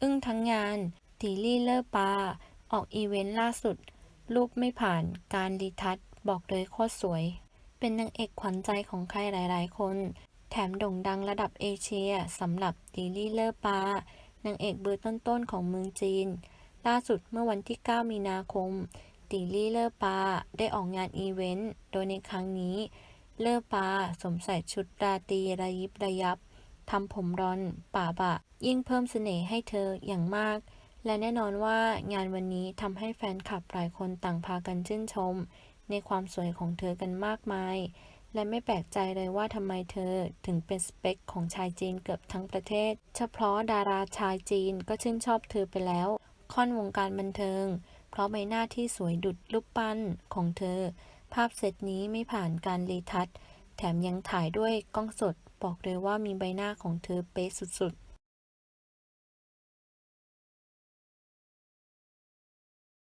อึ้งทั้งงานตีลี่เลอร์ปา ออกอีเวนต์ล่าสุด รูปไม่ผ่านการรีทัชบอกเลยโคตรสวย เป็นนางเอกขวัญใจของใครหลาย ๆ คน แถมโด่งดังระดับเอเชียสำหรับตีลี่เลอร์ปานางเอกเบอร์ต้น ๆ ของเมืองจีน ล่าสุดเมื่อวันที่ 9 มีนาคมตีลี่เลอร์ปาได้ออกงานอีเวนต์ โดยในครั้งนี้ เลอร์ปาสวมใส่ชุดราตรีระยิบระยับ ทำผมรอนป่าบะ ยิ่งเพิ่มเสน่ห์ให้เธออย่างมาก และแน่นอนว่างานวันนี้ทำให้แฟนคลับหลายคนต่างพากันชื่นชม ในความสวยของเธอกันมากมาย และไม่แปลกใจเลยว่าทำไมเธอถึงเป็นสเปคของชายจีนเกือบทั้งประเทศ เฉพาะดาราชายจีนก็ชื่นชอบเธอไปแล้ว ค่อนวงการบันเทิง เพราะใบหน้าที่สวยดุดรูปปั้นของเธอ ภาพเซตนี้ไม่ผ่านการรีทัชแถมยังถ่ายด้วยกล้องสด บอกเลยว่ามีใบหน้าของเธอเป๊ะสุดๆ